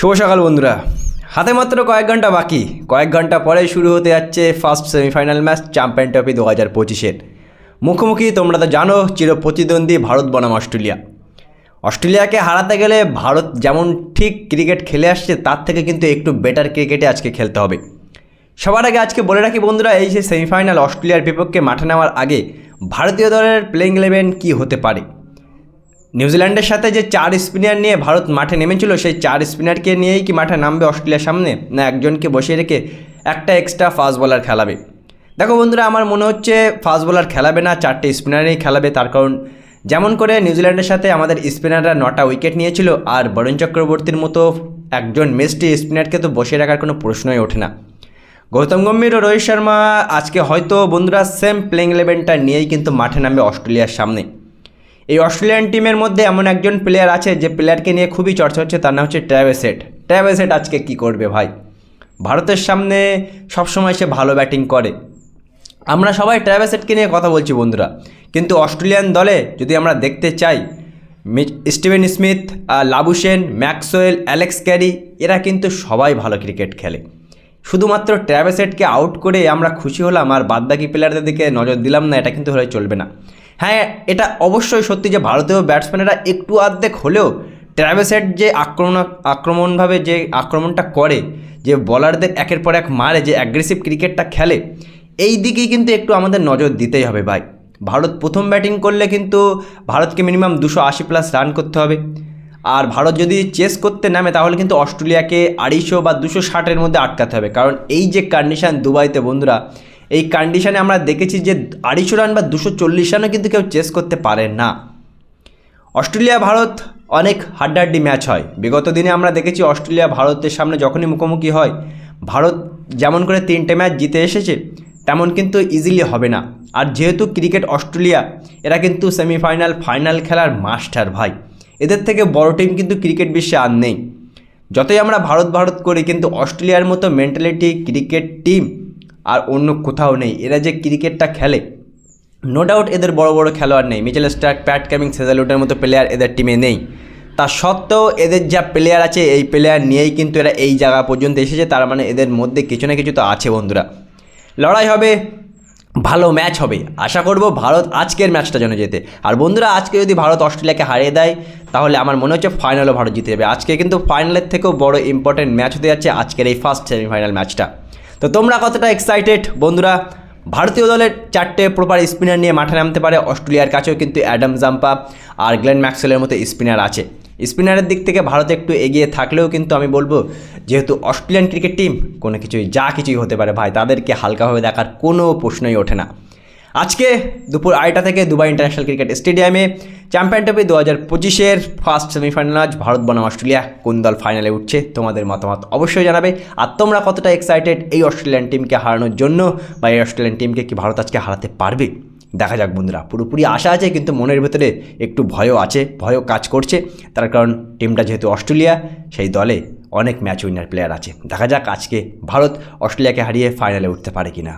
শুভ সকাল বন্ধুরা। হাতে মাত্র কয়েক ঘণ্টা বাকি। কয়েক ঘণ্টা পরে শুরু হতে যাচ্ছে first semifinal match champion trophy দু হাজার পঁচিশের। মুখোমুখি তোমরা তো জানো চির প্রতিদ্বন্দ্বী ভারত বনাম অস্ট্রেলিয়া। অস্ট্রেলিয়াকে হারাতে গেলে ভারত যেমন ঠিক ক্রিকেট খেলে আসছে, তার থেকে কিন্তু একটু বেটার ক্রিকেটে আজকে খেলতে হবে। সবার আগে আজকে বলে রাখি বন্ধুরা, এই যে সেমিফাইনাল অস্ট্রেলিয়ার বিপক্ষে মাঠে নেওয়ার আগে ভারতীয় দলের প্লেইং ইলেভেন কী হতে পারে? নিউজিল্যান্ডের সাথে যে চার স্পিনার নিয়ে ভারত মাঠে নেমেছিল, সেই চার স্পিনারকে নিয়েই কি মাঠে নামবে অস্ট্রেলিয়ার সামনে? না, একজনকে বসিয়ে রেখে একটা এক্সট্রা ফাস্ট বলার খেলাবে? দেখো বন্ধুরা, আমার মনে হচ্ছে ফাস্ট বলার খেলাবে না, চারটে স্পিনারেই খেলাবে, তার কারণ যেমন করে নিউজিল্যান্ডের সাথে আমাদের স্পিনাররা নটা উইকেট নিয়েছিল, আর বরুণ চক্রবর্তীর মতো একজন মেস্টি স্পিনারকে তো বসিয়ে রাখার কোনো প্রশ্নই ওঠে না। গৌতম গম্ভীর ও রোহিত শর্মা আজকে হয়তো বন্ধুরা সেম প্লেইং ইলেভেনটা নিয়েই কিন্তু মাঠে নামবে অস্ট্রেলিয়ার সামনে। এই অস্ট্রেলিয়ান টিমের মধ্যে এমন একজন প্লেয়ার আছে যে প্লেয়ারকে নিয়ে খুবই চর্চা হচ্ছে, তার নাম হচ্ছে ট্র্যাভেসেট ট্র্যাভেসেট আজকে কি করবে ভাই? ভারতের সামনে সবসময় সে ভালো ব্যাটিং করে। আমরা সবাই ট্র্যাভেসেটকে নিয়ে কথা বলছি বন্ধুরা। কিন্তু অস্ট্রেলিয়ান দলে যদি আমরা দেখতে চাই Steven Smith Labuschagne Maxwell Alex Carey এরা কিন্তু সবাই ভালো ক্রিকেট খেলে। শুধুমাত্র ট্র্যাভেসেটকে আউট করে আমরা খুশি হলাম আর বাদবাকি প্লেয়ারদের দিকে নজর দিলাম না, এটা কিন্তু হলে চলবে না। হ্যাঁ এটা অবশ্যই সত্যি যে ভারতীয় ব্যাটসম্যানেরা একটু অর্ধেক হলেও ট্র্যাভেসেট যে আক্রমণ, আক্রমণভাবে যে আক্রমণটা করে, যে বলারদের একের পর এক মারে, যে অ্যাগ্রেসিভ ক্রিকেটটা খেলে, এই দিকেই কিন্তু একটু আমাদের নজর দিতেই হবে ভাই। ভারত প্রথম ব্যাটিং করলে কিন্তু ভারতকে মিনিমাম দুশো আশি প্লাস রান করতে হবে। আর ভারত যদি চেস করতে নামে, তাহলে কিন্তু অস্ট্রেলিয়াকে আড়াইশো বা দুশো ষাটের মধ্যে আটকাতে হবে। কারণ এই যে কন্ডিশান দুবাইতে বন্ধুরা এই কন্ডিশানে আমরা দেখেছি যে আড়াইশো রান বা দুশো চল্লিশ রানও কিন্তু কেউ চেস করতে পারে না। অস্ট্রেলিয়া, ভারত অনেক হাড্ডাহাড্ডি ম্যাচ হয়। বিগত দিনে আমরা দেখেছি অস্ট্রেলিয়া, ভারতের সামনে যখনই মুখোমুখি হয়, ভারত যেমন করে তিনটে ম্যাচ জিতে এসেছে, তেমন কিন্তু ইজিলি হবে না। আর যেহেতু ক্রিকেট অস্ট্রেলিয়া, এরা কিন্তু সেমিফাইনাল ফাইনাল খেলার মাস্টার ভাই। এদের থেকে বড় টিম কিন্তু ক্রিকেট বিশ্বে আর নেই। যতই আমরা ভারত ভারত করি, কিন্তু অস্ট্রেলিয়ার মতো মেন্টালিটি ক্রিকেট টিম আর অন্য কোথাও নেই। এরা যে ক্রিকেটটা খেলে নো ডাউট এদের বড় বড় খেলোয়াড় নেই। মিচেল স্টার্ক, প্যাট ক্যামিং সেজালুটের মতো প্লেয়ার এদের টিমে নেই। তা সত্ত্বেও এদের যা প্লেয়ার আছে, এই প্লেয়ার নিয়েই কিন্তু এরা এই জায়গা পর্যন্ত এসেছে। তার মানে এদের মধ্যে কিছু না কিছু তো আছে, বন্ধুরা। লড়াই হবে, ভালো ম্যাচ হবে। আশা করব ভারত আজকের ম্যাচটা যেন যেতে। আর বন্ধুরা, আজকে যদি ভারত অস্ট্রেলিয়াকে হারিয়ে দেয়, তাহলে আমার মনে হচ্ছে ফাইনালও ভারত জিতে যাবে। আজকে কিন্তু ফাইনালের থেকেও বড় ইম্পর্টেন্ট ম্যাচ হতে যাচ্ছে আজকের এই ফার্স্ট সেমিফাইনাল ম্যাচটা তো তোমরা কতটা এক্সাইটেড বন্ধুরা, ভারতীয় দলের চারটে প্রপার স্পিনার নিয়ে মাঠে নামতে পারে অস্ট্রেলিয়ার কাছেও কিন্তু অ্যাডাম জাম্পা আর গ্লেন ম্যাক্সেলের মতো স্পিনার আছে। স্পিনারের দিক থেকে ভারত একটু এগিয়ে থাকলেও কিন্তু আমি বলব, যেহেতু অস্ট্রেলিয়ান ক্রিকেট টিম কোনো কিছুই, যা কিছুই হতে পারে ভাই, তাদেরকে হালকাভাবে দেখার কোনো প্রশ্নই ওঠে না। আজকে দুপুর আড়াইটা থেকে দুবাই ইন্টারন্যাশনাল ক্রিকেট স্টেডিয়ামে চ্যাম্পিয়ন ট্রফি দু হাজার পঁচিশের ফার্স্ট সেমিফাইনাল ম্যাচ ভারত, বনাম, অস্ট্রেলিয়া কোন দল ফাইনালে উঠছে তোমাদের মতামত অবশ্যই জানাবে। আর তোমরা কতটা এক্সাইটেড এই অস্ট্রেলিয়ান টিমকে হারানোর জন্য বা এই অস্ট্রেলিয়ান টিমকে কি ভারত আজকে হারাতে পারবে? দেখা যাক বন্ধুরা, পুরোপুরি আশা আছে কিন্তু মনের ভেতরে একটু ভয়ও আছে, ভয়ও কাজ করছে। তার কারণ টিমটা যেহেতু অস্ট্রেলিয়া, সেই দলে অনেক ম্যাচ উইনার প্লেয়ার আছে। দেখা যাক আজকে ভারত অস্ট্রেলিয়াকে হারিয়ে ফাইনালে উঠতে পারে কিনা।